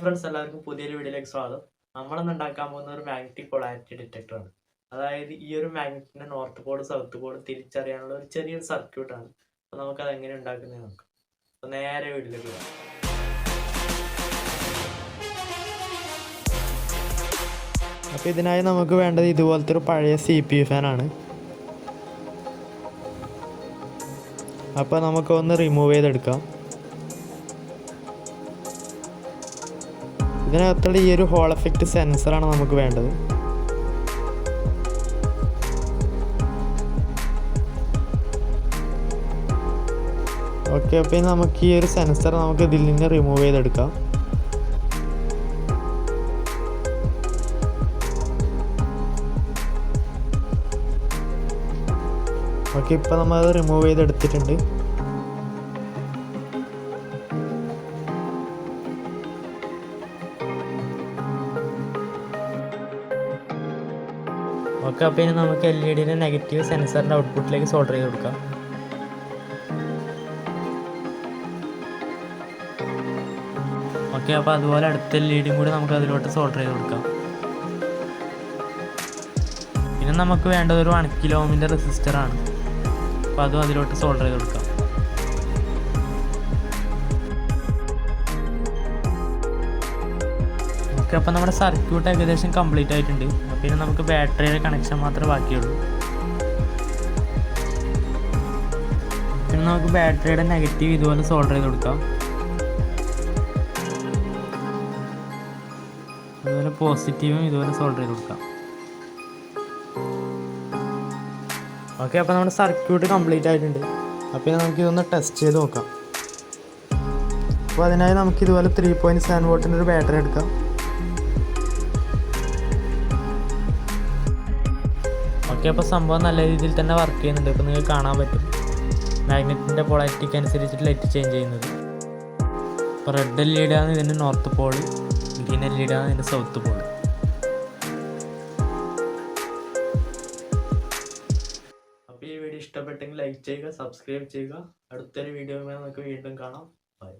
Friends എല്ലാവർക്കും പുതിയൊരു വീഡിയോയിലേക്ക് സ്വാഗതം. നമ്മളിന്ന് ഉണ്ടാക്കാൻ പോകുന്ന ഒരു മാഗ്നറ്റിക് പൊളാരിറ്റി ഡിറ്റക്ടർ ആണ്. അതായത് ഈ ഒരു മാഗ്നറ്റിന്റെ നോർത്ത് പോളും സൗത്ത് പോളും തിരിച്ചറിയാനുള്ള ഒരു ചെറിയൊരു സർക്യൂട്ട് ആണ്. അപ്പോൾ അത് എങ്ങനെ ഉണ്ടാക്കുന്നത് നോക്കാം. അപ്പോൾ നേരെ വീട്ടിലേക്ക് പോകാം. അപ്പോൾ ഇതിനായി നമുക്ക് വേണ്ടത് ഇതുപോലത്തെ ഒരു പഴയ സി പി യു ഫാനാണ് അപ്പോൾ നമുക്ക് ഒന്ന് റിമൂവ് ചെയ്തെടുക്കാം. ഇതിനകത്തുള്ള ഈ ഒരു ഹോൾ എഫക്റ്റ് സെൻസറാണ് നമുക്ക് വേണ്ടത്. ഓക്കെ അപ്പോൾ ഇനി നമുക്ക് ഈ ഒരു സെൻസർ നമുക്ക് ഇതിൽ നിന്ന് റിമൂവ് ചെയ്തെടുക്കാം. ഓക്കെ ഇപ്പോൾ നമ്മൾ അത് റിമൂവ് ചെയ്തെടുത്തിട്ടുണ്ട്. ഓക്കെ അപ്പോൾ ഇനി നമുക്ക് എൽ ഇ ഡിയുടെ നെഗറ്റീവ് സെൻസറിന്റെ ഔട്ട്പുട്ടിലേക്ക് സോൾഡർ ചെയ്ത് കൊടുക്കാം. ഓക്കെ അപ്പോൾ അതുപോലെ അടുത്ത എൽ ഇ ഡിയും കൂടി നമുക്ക് അതിലോട്ട് സോൾഡർ ചെയ്ത് കൊടുക്കാം. പിന്നെ നമുക്ക് വേണ്ടത് ഒരു വൺ കിലോ ഓമിന്റെ റെസിസ്റ്ററാണ് അപ്പോൾ അതും അതിലോട്ട് സോൾഡർ ചെയ്ത് കൊടുക്കാം. ഓക്കെ അപ്പോൾ നമ്മുടെ സർക്യൂട്ട് ഏകദേശം കംപ്ലീറ്റ് ആയിട്ടുണ്ട്. പിന്നെ നമുക്ക് ബാറ്ററിയുടെ കണക്ഷൻ മാത്രമേ ബാക്കിയുള്ളൂ. പിന്നെ നമുക്ക് ബാറ്ററിയുടെ നെഗറ്റീവ് ഇതുപോലെ സോൾഡർ ചെയ്ത് കൊടുക്കാം. അതുപോലെ പോസിറ്റീവും ഇതുപോലെ സോൾഡർ ചെയ്ത് കൊടുക്കാം. ഓക്കെ അപ്പോൾ നമ്മുടെ സർക്യൂട്ട് കംപ്ലീറ്റ് ആയിട്ടുണ്ട്. അപ്പോൾ ഇനി നമുക്ക് ഇതൊന്ന് ടെസ്റ്റ് ചെയ്ത് നോക്കാം. അപ്പോൾ അതിനായി നമുക്ക് ഇതുപോലെ ത്രീ പോയിന്റ് സെവൻ വോട്ടിന്റെ ഒരു ബാറ്ററി എടുക്കാം. ഓക്കെ അപ്പോൾ സംഭവം നല്ല രീതിയിൽ തന്നെ വർക്ക് ചെയ്യുന്നുണ്ട്. ഇപ്പോൾ നിങ്ങൾക്ക് കാണാൻ പറ്റും. മാഗ്നറ്റിന്റെ പൊളാറ്റിക്ക് അനുസരിച്ചിട്ട് ലൈറ്റ് ചേഞ്ച് ചെയ്യുന്നത്. ഇപ്പോൾ റെഡ് എൽ ഇ ഡി ഇതിന്റെ north pole green L E D ഇതിന്റെ സൗത്ത് പോൾ അപ്പോൾ ഈ വീഡിയോ ഇഷ്ടപ്പെട്ടെങ്കിൽ ലൈക്ക് ചെയ്യുക സബ്സ്ക്രൈബ് ചെയ്യുക. അടുത്തൊരു വീഡിയോയുമായി നമുക്ക് വീണ്ടും കാണാം. ബൈ